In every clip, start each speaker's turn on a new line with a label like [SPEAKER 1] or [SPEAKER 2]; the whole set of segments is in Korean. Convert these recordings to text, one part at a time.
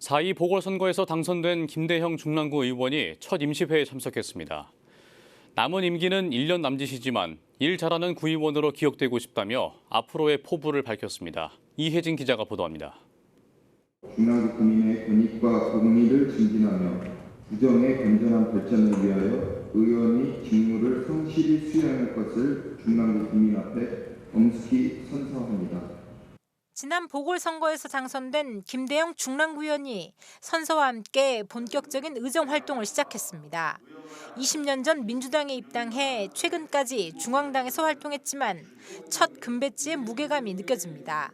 [SPEAKER 1] 4.2 보궐선거에서 당선된 김대형 중랑구 의원이 첫 임시회에 참석했습니다. 남은 임기는 1년 남짓이지만 일 잘하는 구의원으로 기억되고 싶다며 앞으로의 포부를 밝혔습니다. 이혜진 기자가 보도합니다.
[SPEAKER 2] 중랑구 구민의 권익과 공리를 증진하며 구정의 건전한 발전을 위하여 의원이 직무를 성실히 수행할 것을 중랑구 구민 앞에 엄숙히 선서합니다.
[SPEAKER 3] 지난 보궐선거에서 당선된 김대영 중랑구의원이 선서와 함께 본격적인 의정 활동을 시작했습니다. 20년 전 민주당에 입당해 최근까지 중앙당에서 활동했지만 첫 금배지의 무게감이 느껴집니다.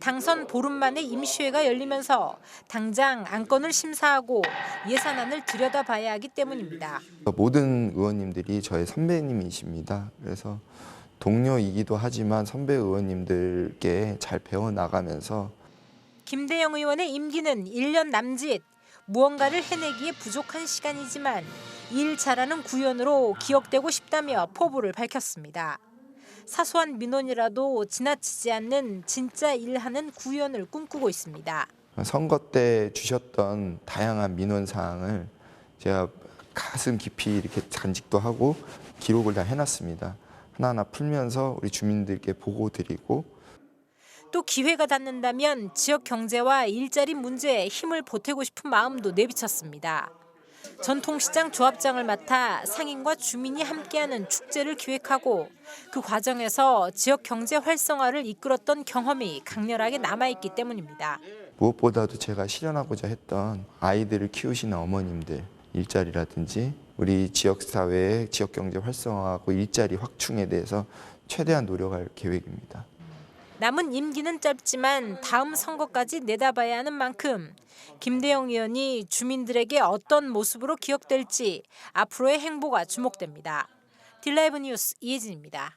[SPEAKER 3] 당선 보름 만에 임시회가 열리면서 당장 안건을 심사하고 예산안을 들여다봐야 하기 때문입니다.
[SPEAKER 4] 모든 의원님들이 저의 선배님이십니다. 그래서 동료이기도 하지만 선배 의원님들께 잘 배워 나가면서
[SPEAKER 3] 김대영 의원의 임기는 1년 남짓. 무언가를 해내기에 부족한 시간이지만 일 잘하는 구현으로 기억되고 싶다며 포부를 밝혔습니다. 사소한 민원이라도 지나치지 않는 진짜 일하는 구현을 꿈꾸고 있습니다.
[SPEAKER 4] 선거 때 주셨던 다양한 민원 사항을 제가 가슴 깊이 이렇게 간직도 하고 기록을 다 해놨습니다. 하나하나 풀면서 우리 주민들께 보고 드리고
[SPEAKER 3] 또 기회가 닿는다면 지역 경제와 일자리 문제에 힘을 보태고 싶은 마음도 내비쳤습니다. 전통시장 조합장을 맡아 상인과 주민이 함께하는 축제를 기획하고 그 과정에서 지역 경제 활성화를 이끌었던 경험이 강렬하게 남아있기 때문입니다.
[SPEAKER 4] 무엇보다도 제가 실현하고자 했던 아이들을 키우시는 어머님들 일자리라든지 우리 지역 사회의 지역 경제 활성화하고 일자리 확충에 대해서 최대한 노력할 계획입니다.
[SPEAKER 3] 남은 임기는 짧지만 다음 선거까지 내다봐야 하는 만큼 김대영 의원이 주민들에게 어떤 모습으로 기억될지 앞으로의 행보가 주목됩니다. 딜라이브 뉴스 이혜진입니다.